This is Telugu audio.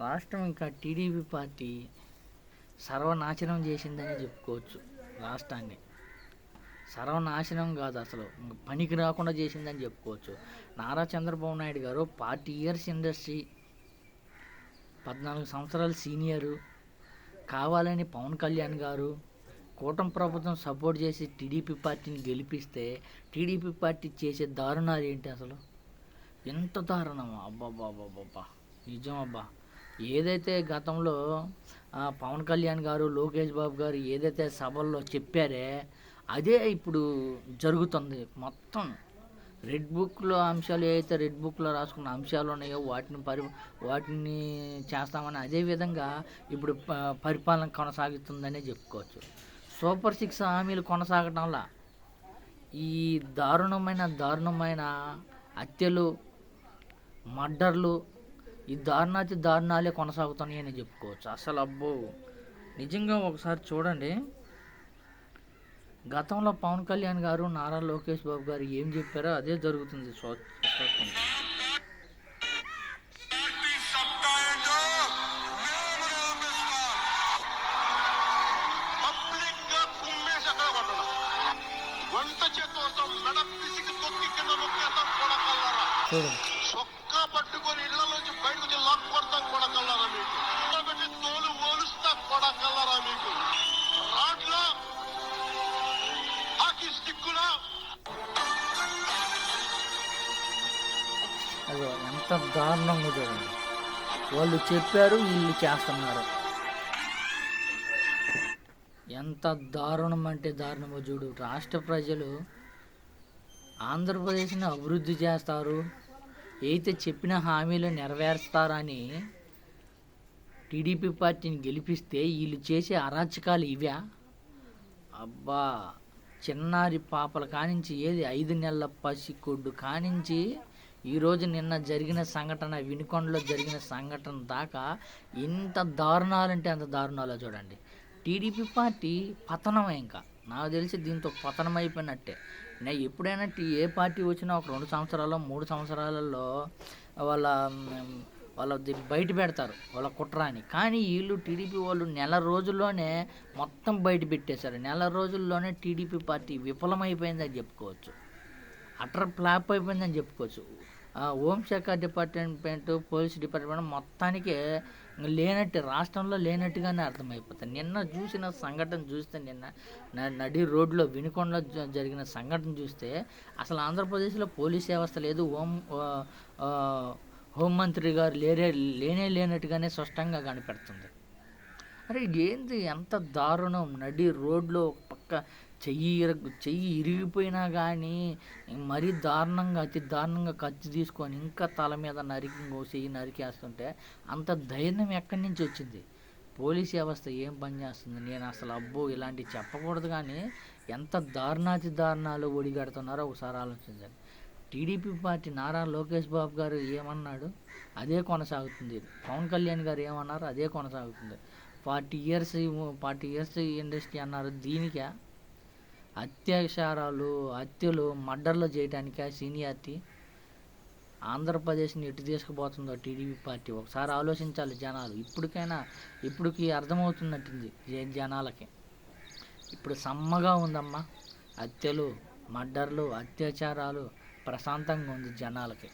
రాష్ట్రం ఇంకా టీడీపీ పార్టీ సర్వనాశనం చేసిందని చెప్పుకోవచ్చు రాష్ట్రాన్ని. సర్వనాశనం కాదు అసలు పనికి రాకుండా చేసిందని చెప్పుకోవచ్చు. నారా చంద్రబాబు నాయుడు గారు ఫార్టీ ఇయర్స్ ఇండస్ట్రీ పద్నాలుగు సంవత్సరాలు సీనియరు కావాలని పవన్ కళ్యాణ్ గారు కూటమి ప్రభుత్వం సపోర్ట్ చేసి టీడీపీ పార్టీని గెలిపిస్తే టీడీపీ పార్టీ చేసే దారుణాలు ఏంటి అసలు? ఎంత దారుణమా! అబ్బాబ్బాబ్బాబ్బా నిజం అబ్బా ఏదైతే గతంలో పవన్ కళ్యాణ్ గారు లోకేష్ బాబు గారు ఏదైతే సభల్లో చెప్పారే అదే ఇప్పుడు జరుగుతుంది మొత్తం. రెడ్ బుక్లో అంశాలు ఏవైతే రెడ్ బుక్లో రాసుకున్న అంశాలు ఉన్నాయో వాటిని పరి వాటిని చేస్తామని అదే విధంగా ఇప్పుడు ప- పరిపాలన కొనసాగుతుందనే చెప్పుకోవచ్చు. సూపర్ సిక్స్ హామీలు కొనసాగటంలా ఈ దారుణమైన దారుణమైన హత్యలు మర్డర్లు ఈ దారుణాతి దారుణాలే కొనసాగుతున్నాయని చెప్పుకోవచ్చు. అసలు అబ్బో. నిజంగా ఒకసారి చూడండి. గతంలో పవన్ కళ్యాణ్ గారు నారా లోకేష్ బాబు గారు ఏం చెప్పారో అదే జరుగుతుంది చూడండి. ఎంత దారుణంగా చూడండి. వాళ్ళు చెప్పారు వీళ్ళు చేస్తున్నారు. ఎంత దారుణం అంటే దారుణమో చూడు. రాష్ట్ర ప్రజలు ఆంధ్రప్రదేశ్ని అభివృద్ధి చేస్తారు అయితే చెప్పిన హామీలు నెరవేరుస్తారని టీడీపీ పార్టీని గెలిపిస్తే వీళ్ళు చేసే అరాచకాలు ఇవా. అబ్బా చిన్నారి పాపల కానించి ఏది ఐదు నెలల పసికొడ్డు కానించి ఈరోజు నిన్న జరిగిన సంఘటన వినుకొండలో జరిగిన సంఘటన దాకా ఇంత దారుణాలంటే అంత దారుణాలో చూడండి. టీడీపీ పార్టీ పతనమే ఇంకా. నాకు తెలిసి దీంతో పతనం అయిపోయినట్టే. నేను ఎప్పుడైనా టీ- ఏ పార్టీ వచ్చినా ఒక రెండు సంవత్సరాల్లో మూడు సంవత్సరాలలో వాళ్ళ వాళ్ళ బయట పెడతారు వాళ్ళ కుట్రాని. కానీ వీళ్ళు టీడీపీ వాళ్ళు నెల రోజుల్లోనే మొత్తం బయట పెట్టేశారు. నెల రోజుల్లోనే టీడీపీ పార్టీ విఫలమైపోయిందని చెప్పుకోవచ్చు. అటర్ ఫ్లాప్ అయిపోయిందని చెప్పుకోవచ్చు. హోంశాఖ డిపార్ట్మెంట్ పోలీస్ డిపార్ట్మెంట్ మొత్తానికి లేనట్టు రాష్ట్రంలో లేనట్టుగానే అర్థమైపోతుంది. నిన్న చూసిన సంఘటన చూస్తే నిన్న నడి రోడ్లో వినుకొండలో జరిగిన సంఘటన చూస్తే అసలు ఆంధ్రప్రదేశ్లో పోలీస్ వ్యవస్థ లేదు. హోం హోంమంత్రి గారు లేరే లేనే లేనట్టుగానే స్పష్టంగా కనిపెడుతుంది. అరే ఏంది ఎంత దారుణం? నడి రోడ్లో పక్క చెయ్యి ఇరగ చెయ్యి ఇరిగిపోయినా కానీ మరీ దారుణంగా అతి దారుణంగా ఖర్చు తీసుకొని ఇంకా తల మీద నరికి చెయ్యి నరికేస్తుంటే అంత ధైర్యం ఎక్కడి నుంచి వచ్చింది? పోలీస్ వ్యవస్థ ఏం పనిచేస్తుంది నేను అసలు అబ్బో ఇలాంటివి చెప్పకూడదు కానీ ఎంత దారుణాతి దారుణాలు ఒడిగడుతున్నారో ఒకసారి ఆలోచించండి. టీడీపీ పార్టీ నారా లోకేష్ బాబు గారు ఏమన్నాడు? అదే కొనసాగుతుంది. పవన్ కళ్యాణ్ గారు ఏమన్నారు? అదే కొనసాగుతుంది. Forty years forty years industry అన్నారు. దీనికే? అత్యాచారాలు హత్యలు మర్డర్లు చేయడానికే సీనియార్టీ ఆంధ్రప్రదేశ్ని ఎటు తీసుకుపోతుందో టీడీపీ పార్టీ? ఒకసారి ఆలోచించాలి జనాలు. ఇప్పటికైనా ఇప్పటికి అర్థమవుతున్నట్టుంది జనాలకి. ఇప్పుడు సమ్మగా ఉందమ్మా. హత్యలు మర్డర్లు అత్యాచారాలు ప్రశాంతంగా ఉంది జనాలకి.